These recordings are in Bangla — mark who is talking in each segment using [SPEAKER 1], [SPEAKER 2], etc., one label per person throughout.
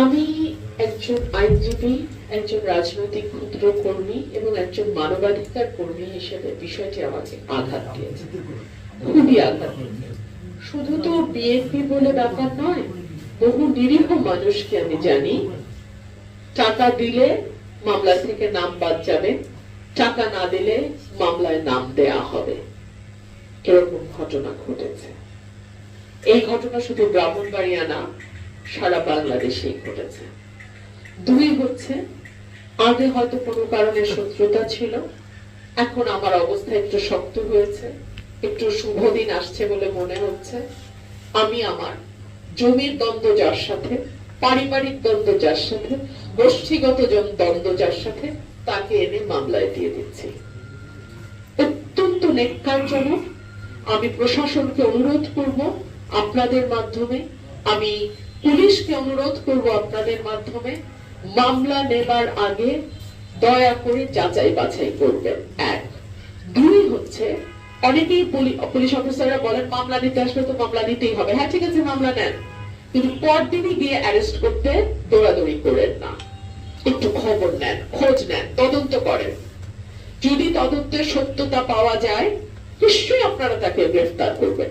[SPEAKER 1] আমি একজন আইনজীবী, একজন রাজনৈতিক ক্ষুদ্র কর্মী এবং একজন মানবাধিকার কর্মী হিসেবে বিষয়টি আমাকে আঘাত দিয়েছে। খুবই আঘাত। শুধু তো বিএনপি বলে ব্যাপার নয়, বহু নিরীহ মানুষকে আমি জানি। টাকা দিলে মামলা থেকে নাম বাদ যাবে, টাকা না দিলে মামলায় নাম দেয়া হবে। এরকম ঘটনা ঘটেছে। এই ঘটনা শুধু ব্রাহ্মণবাড়িয়া না সারা বাংলাদেশেই ঘটেছে। দুই হচ্ছে, আগে হয়তো কোনো কারণে শত্রুতা ছিল, এখন আমার অবস্থা একটু শক্ত হয়েছে, একটু শুভ দিন আসছে বলে মনে হচ্ছে। আমি আমার জমির দ্বন্দ্ব যার সাথে, পারিবারিক দ্বন্দ্ব যার সাথে, গোষ্ঠীগত দ্বন্দ্ব যার সাথে, তাকে এনে মামলায় দিয়ে দিচ্ছি। অত্যন্ত নেককারজনক। আমি প্রশাসনকে অনুরোধ করব, আপনাদের মাধ্যমে আমি পুলিশকে অনুরোধ করব আপনাদের মাধ্যমে মামলা নেবার আগে দয়া করে যাচাই বাছাই করবেন। এক। দুই হচ্ছে, অনেকেই পুলিশ অফিসাররা বলেন, মামলা নিতে আসলে তো মামলা নিতেই হবে। হ্যাঁ ঠিক আছে, মামলা নেন। কিন্তু পরদিনই গিয়ে অ্যারেস্ট করতে দৌড়াদৌড়ি করেন না। একটু খবর নেন, খোঁজ নেন, তদন্ত করেন। যদি তদন্তের সত্যতা পাওয়া যায়, নিশ্চয়ই আপনারা তাকে গ্রেফতার করবেন।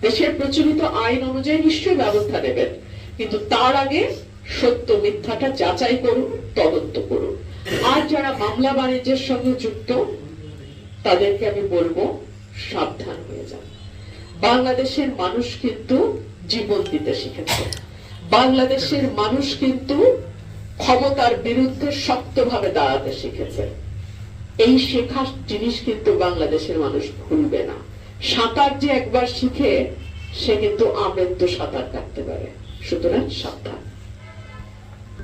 [SPEAKER 1] দেশের প্রচলিত আইন অনুযায়ী নিশ্চয়ই ব্যবস্থা নেবেন। কিন্তু তার আগে সত্য মিথ্যাটা যাচাই করুন, তদন্ত করুন। আর যারা মামলা বাণিজ্যের সঙ্গে যুক্ত, তাদেরকে আমি বলব, সাবধান হয়ে যান। বাংলাদেশের মানুষ কিন্তু জীবন দিতে শিখেছে। বাংলাদেশের মানুষ কিন্তু ক্ষমতার বিরুদ্ধে শক্তভাবে দাঁড়াতে শিখেছে। এই শেখার জিনিস কিন্তু বাংলাদেশের মানুষ ভুলবে না। সাঁতার যে একবার শিখে, সে কিন্তু আমৃত্যু সাঁতার কাটতে পারে। সুতরাং সাবধান।